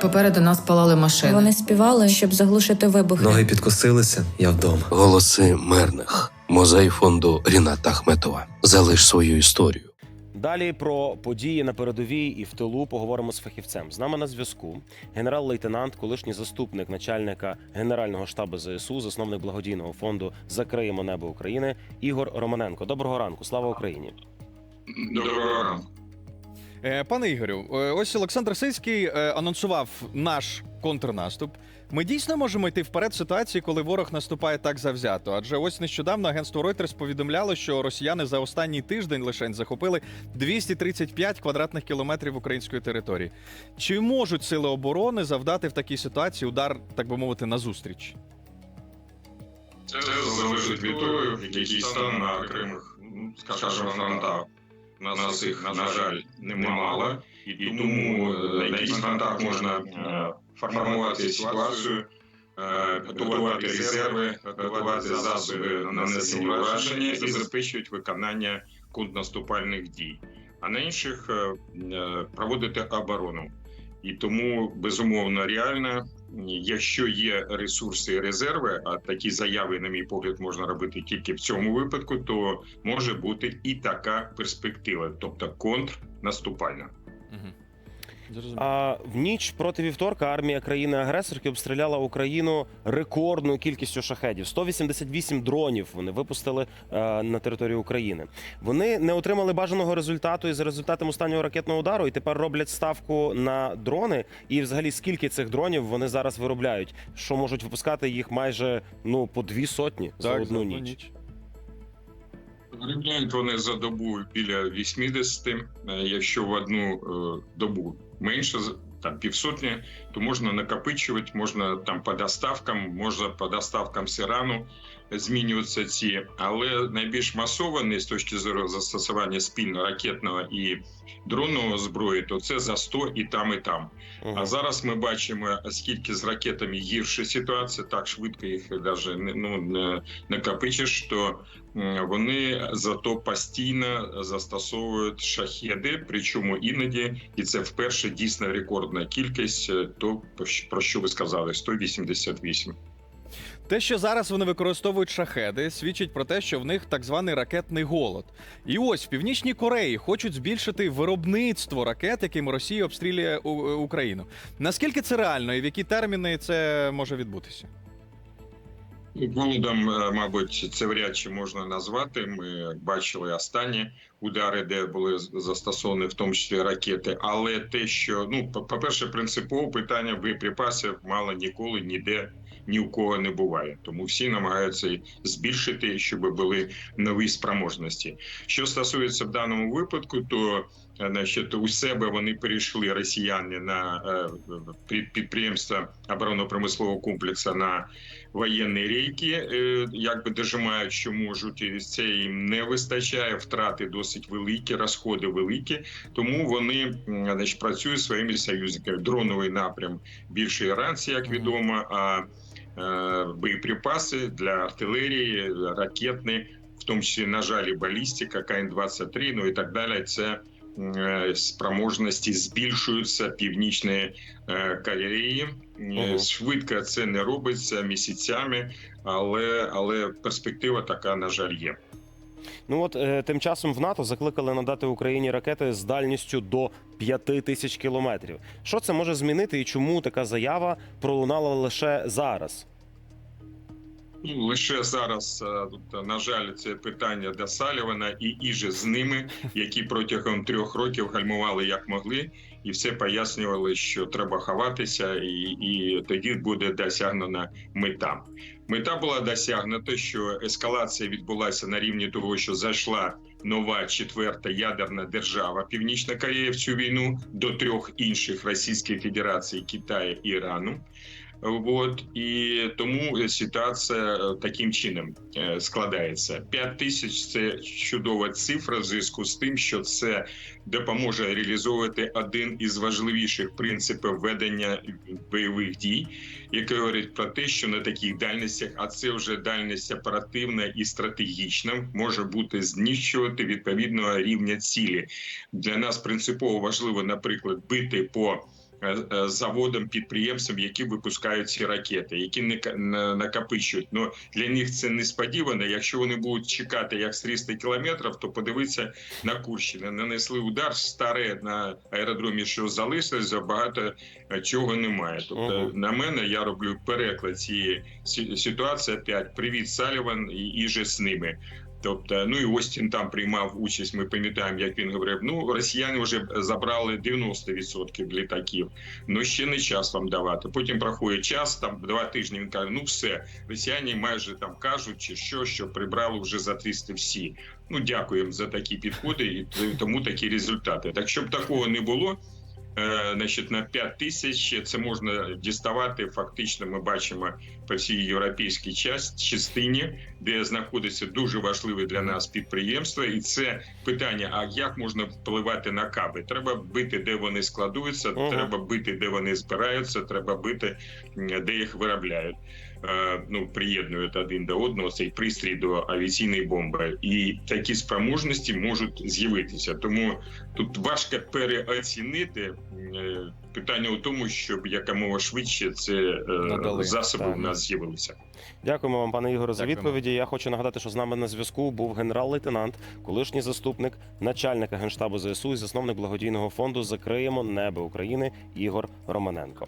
Попереду нас палали машини. Вони співали, щоб заглушити вибухи. Ноги підкосилися, я вдома. Голоси мирних. Музей фонду Ріната Ахметова. Залиш свою історію. Далі про події на передовій і в тилу поговоримо з фахівцем. З нами на зв'язку генерал-лейтенант, колишній заступник начальника Генерального штабу ЗСУ, засновник благодійного фонду Закриємо небо України Ігор Романенко. Доброго ранку, слава Україні! Доброго ранку. Е, Пане Ігорю, е, ось Олександр Сицький е, анонсував наш контрнаступ. Ми дійсно можемо йти вперед в ситуації, коли ворог наступає так завзято. Адже ось нещодавно агентство Reuters повідомляло, що росіяни за останній тиждень лише захопили 235 квадратних кілометрів української території. Чи можуть сили оборони завдати в такій ситуації удар, так би мовити, назустріч? Це залежить від того, який стан на окремих, скажімо, фронтах. На нас їх, на жаль, немало, і тому е, на яких фронтах можна е, формувати ситуацію, е, готувати резерви, готувати засоби нанесення ураження і забезпечувати виконання контрнаступальних дій. А на інших проводити оборону. І тому безумовно реально Якщо є ресурси і резерви, а такі заяви, на мій погляд, можна робити тільки в цьому випадку, то може бути і така перспектива, тобто контрнаступальна. Угу. А в ніч проти вівторка армія країни-агресорки обстріляла Україну рекордною кількістю шахедів. 188 дронів вони випустили е, на територію України. Вони не отримали бажаного результату і за результатом останнього ракетного удару, і тепер роблять ставку на дрони. І взагалі скільки цих дронів вони зараз виробляють, що можуть випускати їх майже ну по дві сотні за одну ніч. Виробляють вони за добу біля 80, е, якщо в одну е, добу менше там півсотні, то можна накопичувати, можна там по доставкам, можна по доставкам сирану змінюватися ці, але найбільш масований з точки зору застосування спільно ракетного і дронного зброї, то це за 100 і там, і там. Угу. А зараз ми бачимо, скільки з ракетами гірша ситуація, так швидко їх навіть не ну не накопичиш, то вони зато постійно застосовують шахеди, причому іноді, і це вперше дійсно рекордна кількість. То про що ви сказали? 188. Те, що зараз вони використовують шахеди, свідчить про те, що в них так званий ракетний голод. І ось в північній Кореї хочуть збільшити виробництво ракет, яким Росія обстрілює Україну. Наскільки це реально і в які терміни це може відбутися? Голодом, мабуть, це вряд чи можна назвати. Ми бачили останні удари, де були застосовані в тому числі ракети. Але те, що ну по перше, принципове питання боєприпасів мало ніколи ніде ні у кого не буває. Тому всі намагаються збільшити, щоб були нові спроможності. Що стосується в даному випадку, то значить, у себе вони перейшли росіяни на е, підприємства оборонно-промислового комплексу на воєнні рейки, е, якби дожимають, що можуть, і це їм не вистачає. Втрати досить великі, розходи великі. Тому вони значить, працюють своїми союзниками. Дроновий напрям більше іранці, як відомо. а Е, боєприпаси для артилерії, ракетні, в тому числі на жаль, балістика, КН-23, ну і так далі. Це е, спроможності збільшуються північної е, Кореї. Угу. Швидко це не робиться місяцями, але але перспектива така на жаль є. Ну от е, тим часом в НАТО закликали надати Україні ракети з дальністю до 5 тисяч кілометрів. Що це може змінити і чому така заява пролунала лише зараз? Ну, лише зараз тут на жаль, це питання до Салівана і іже з ними, які протягом трьох років гальмували як могли, і все пояснювали, що треба ховатися, і і тоді буде досягнена мета. Мета була досягнута, що ескалація відбулася на рівні того, що зайшла нова четверта ядерна держава Північна Корея в цю війну до трьох інших Російської Федерації, Китаю і Ірану. От і тому ситуація е, таким чином е, складається. 5 тисяч це чудова цифра в зв'язку з тим, що це допоможе реалізовувати один із важливіших принципів ведення бойових дій, який говорить про те, що на таких дальностях, а це вже дальність оперативна і стратегічна, може бути знищувати відповідного рівня цілі. Для нас принципово важливо, наприклад, бити по заводам, підприємствам, які випускають ці ракети, які не накопичують. Ну для них це несподівано. Якщо вони будуть чекати як з 300 кілометрів, то подивиться на Курщину. Нанесли удар старе на аеродромі, що залишилось, багато е, чого немає. Тобто, Мгм. на мене я роблю переклад цієї ситуації. Опять привіт, Саліван, і, і же з ними. Тобто, ну і Остін там приймав участь. Ми пам'ятаємо, як він говорив: ну росіяни вже забрали 90% літаків. Ну ще не час вам давати. Потім проходить час, там два тижні. Він каже: ну все, росіяни майже там кажуть, чи що, що прибрали вже за 300 всі. Ну дякуємо за такі підходи і тому такі результати. Так щоб такого не було. Е, Значить, на 5 тисяч це можна діставати. Фактично, ми бачимо по всій європейській час- частині, де знаходиться дуже важливе для нас підприємство, і це питання: а як можна впливати на каби? Треба бити, де вони складуються, Ага. треба бити, де вони збираються, треба бити, де їх виробляють. Е, Ну, приєднують один до одного цей пристрій до авіаційної бомби, і такі спроможності можуть з'явитися. Тому тут важко переоцінити. Е, Питання у тому, щоб якомога швидше це е, Надали. засоби Так. в нас з'явилися. Дякуємо вам, пане Ігоре, за відповіді. Я хочу нагадати, що з нами на зв'язку був генерал-лейтенант, колишній заступник начальника генштабу ЗСУ і засновник благодійного фонду Закриємо небо України Ігор Романенко.